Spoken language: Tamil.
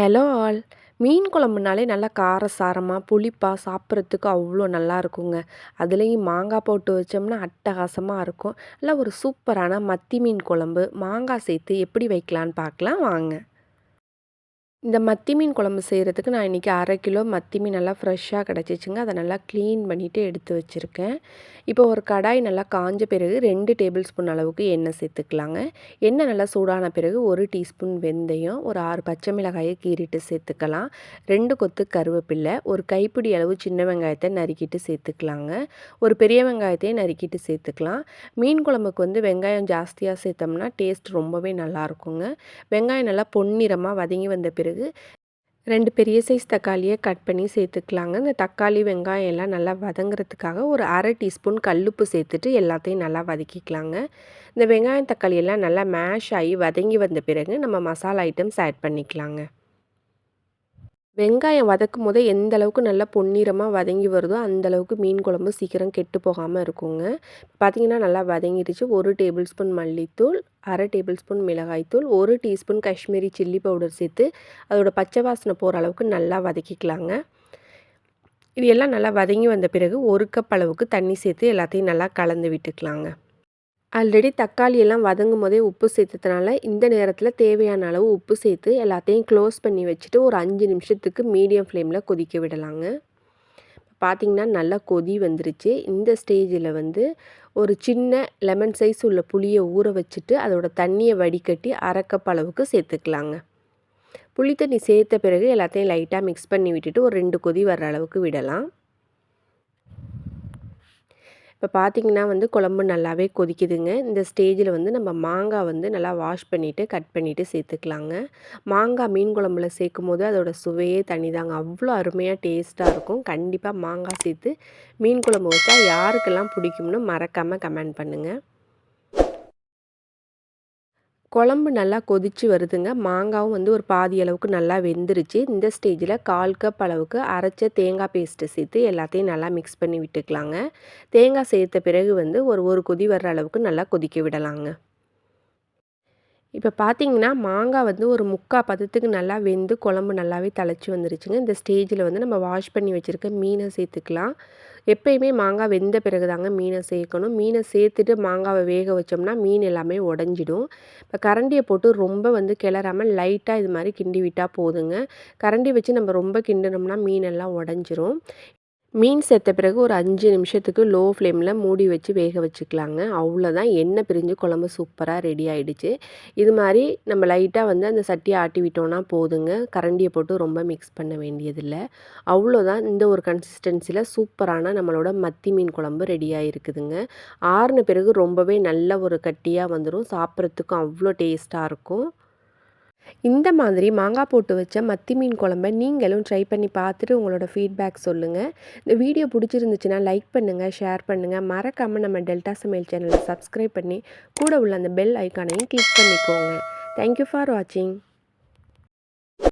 ஹலோ ஆல் மீன் குழம்புனாலே நல்லா காரசாரமாக புளிப்பாக சாப்பிட்றதுக்கு அவ்வளோ நல்லா இருக்குங்க. அதுலேயும் மாங்காய் போட்டு வச்சோம்னா அட்டகாசமாக இருக்கும். நல்லா ஒரு சூப்பரான மத்தி மீன் குழம்பு. மாங்காய் சேர்த்து எப்படி வைக்கலான்னு பார்க்கலாம். வாங்க. இந்த மத்தி மீன் குழம்பு செய்கிறதுக்கு நான் இன்றைக்கி அரை கிலோ மத்தி மீன் நல்லா ஃப்ரெஷ்ஷாக கிடச்சிச்சுங்க. அதை நல்லா க்ளீன் பண்ணிவிட்டு எடுத்து வச்சுருக்கேன். இப்போ ஒரு கடாய் நல்லா காஞ்ச பிறகு ரெண்டு டேபிள் ஸ்பூன் அளவுக்கு எண்ணெய் சேர்த்துக்கலாங்க. எண்ணெய் நல்லா சூடான பிறகு ஒரு டீஸ்பூன் வெந்தயம் ஒரு ஆறு பச்சை மிளகாயை கீறிட்டு சேர்த்துக்கலாம். ரெண்டு கொத்து கருவேப்பில்லை ஒரு கைப்பிடி அளவு சின்ன வெங்காயத்தை நறுக்கிட்டு சேர்த்துக்கலாங்க. ஒரு பெரிய வெங்காயத்தையும் நறுக்கிட்டு சேர்த்துக்கலாம். மீன் குழம்புக்கு வந்து வெங்காயம் ஜாஸ்தியாக சேர்த்தோம்னா டேஸ்ட் ரொம்பவே நல்லாயிருக்குங்க வெங்காயம் நல்லா பொன்னிறமாக வதங்கி வந்த பிறகு பிறகு ரெண்டு பெரிய சைஸ் தக்காளியை கட் பண்ணி சேர்த்துக்கலாங்க. இந்த தக்காளி வெங்காயம் எல்லாம் நல்லா வதங்குறதுக்காக ஒரு அரை டீஸ்பூன் கல்லுப்பு சேர்த்துட்டு எல்லாத்தையும் நல்லா வதக்கிக்கலாங்க. இந்த வெங்காயம் தக்காளி எல்லாம் நல்லா மேஷ் ஆகி வதங்கி வந்த பிறகு நம்ம மசாலா ஐட்டம்ஸ் ஆட் பண்ணிக்கலாங்க. வெங்காயம் வதக்கும் போதே எந்த அளவுக்கு நல்லா பொன்னிறமாக வதங்கி வருதோ அந்த அளவுக்கு மீன் குழம்பு சீக்கிரம் கெட்டு போகாமல் இருக்குங்க. பார்த்திங்கன்னா நல்லா வதங்கிடுச்சு. ஒரு டேபிள் ஸ்பூன் மல்லித்தூள் அரை டேபிள் ஸ்பூன் மிளகாய்த்தூள் ஒரு டீஸ்பூன் காஷ்மீரி சில்லி பவுடர் சேர்த்து அதோட பச்சை வாசனை போகிற அளவுக்கு நல்லா வதக்கிக்கலாங்க. இது எல்லாம் நல்லா வதங்கி வந்த பிறகு ஒரு கப் அளவுக்கு தண்ணி சேர்த்து எல்லாத்தையும் நல்லா கலந்து விட்டுக்கலாங்க. ஆல்ரெடி தக்காளி எல்லாம் வதங்கும் போதே உப்பு சேர்த்ததுனால இந்த நேரத்தில் தேவையான அளவு உப்பு சேர்த்து எல்லாத்தையும் க்ளோஸ் பண்ணி வச்சுட்டு ஒரு அஞ்சு நிமிஷத்துக்கு மீடியம் ஃப்ளேமில் கொதிக்க விடலாங்க. பார்த்திங்கன்னா நல்லா கொதி வந்துருச்சு. இந்த ஸ்டேஜில் வந்து ஒரு சின்ன லெமன் சைஸ் உள்ள புளியை ஊற வச்சுட்டு அதோட தண்ணியை வடிகட்டி அரைக்கப் அளவுக்கு சேர்த்துக்கலாங்க. புளி தண்ணி சேர்த்த பிறகு எல்லாத்தையும் லைட்டாக மிக்ஸ் பண்ணி விட்டுட்டு ஒரு ரெண்டு கொதி வர்ற அளவுக்கு விடலாம். இப்போ பார்த்திங்கன்னா வந்து குழம்பு நல்லாவே கொதிக்குதுங்க. இந்த ஸ்டேஜில் வந்து நம்ம மாங்காய் வந்து நல்லா வாஷ் பண்ணிவிட்டு கட் பண்ணிவிட்டு சேர்த்துக்கலாங்க. மாங்காய் மீன் குழம்புல சேர்க்கும் போது அதோடய சுவையே தனி தாங்க அவ்வளோ அருமையாக டேஸ்ட்டாக இருக்கும். கண்டிப்பாக மாங்காய் சேர்த்து மீன் குழம்பு வச்சா யாருக்கெல்லாம் பிடிக்கும்னு மறக்காமல் கமெண்ட் பண்ணுங்கள் குழம்பு நல்லா கொதித்து வருதுங்க. மாங்காவும் வந்து ஒரு பாதி அளவுக்கு நல்லா வெந்துருச்சு. இந்த ஸ்டேஜில் கால் கப் அளவுக்கு அரைச்ச தேங்காய் பேஸ்ட்டு சேர்த்து எல்லாத்தையும் நல்லா மிக்ஸ் பண்ணி விட்டுக்கலாங்க. தேங்காய் சேர்த்த பிறகு வந்து ஒரு ஒரு கொதி வர்ற அளவுக்கு நல்லா கொதிக்க விடலாங்க. இப்போ பார்த்தீங்கன்னா மாங்காய் வந்து ஒரு முக்கால் பதத்துக்கு நல்லா வெந்து குழம்பு நல்லாவே தழைச்சி வந்துருச்சுங்க. இந்த ஸ்டேஜில் வந்து நம்ம வாஷ் பண்ணி வச்சுருக்க மீனை சேர்த்துக்கலாம். எப்பயுமே மாங்காய் வெந்த பிறகு தாங்க மீனை சேர்க்கணும். மீனை சேர்த்துட்டு மாங்காவை வேக வச்சோம்னா மீன் எல்லாமே உடஞ்சிடும். இப்போ கரண்டியை போட்டு ரொம்ப வந்து கிளறாமல் லைட்டாக இது மாதிரி கிண்டி விட்டால் போதுங்க. கரண்டி வச்சு நம்ம ரொம்ப கிண்டினோம்னா மீன் எல்லாம் உடஞ்சிரும். மீன் சேர்த்த பிறகு ஒரு அஞ்சு நிமிஷத்துக்கு லோ ஃப்ளேமில் மூடி வச்சு வேக வச்சுக்கலாங்க. அவ்வளோதான் எண்ணெய் பிரிஞ்சு குழம்பு சூப்பராக ரெடி ஆகிடுச்சு இது மாதிரி நம்ம லைட்டாக வந்து அந்த சட்டியை ஆட்டி விட்டோன்னா போதுங்க. கரண்டியை போட்டு ரொம்ப மிக்ஸ் பண்ண வேண்டியதில்லை. அவ்வளோதான் இந்த ஒரு கன்சிஸ்டன்சியில் சூப்பரான நம்மளோட மத்தி மீன் குழம்பு ரெடியாக இருக்குதுங்க ஆறுன பிறகு ரொம்பவே நல்ல ஒரு கட்டியாக வந்துடும் சாப்பிட்றதுக்கும் அவ்வளோ டேஸ்ட்டாக இருக்கும். இந்த மாதிரி மாங்காய் போட்டு வச்ச மத்தி மீன் குழம்ப நீங்களும் ட்ரை பண்ணி பார்த்துட்டு உங்களோட ஃபீட்பேக் சொல்லுங்கள் இந்த வீடியோ பிடிச்சிருந்துச்சுன்னா லைக் பண்ணுங்கள் ஷேர் பண்ணுங்கள் மறக்காமல் நம்ம டெல்டா சமையல் சேனலை சப்ஸ்கிரைப் பண்ணி கூட உள்ள அந்த பெல் ஐக்கானையும் கிளிக் பண்ணிக்கோங்க. தேங்க்யூ ஃபார் வாட்சிங்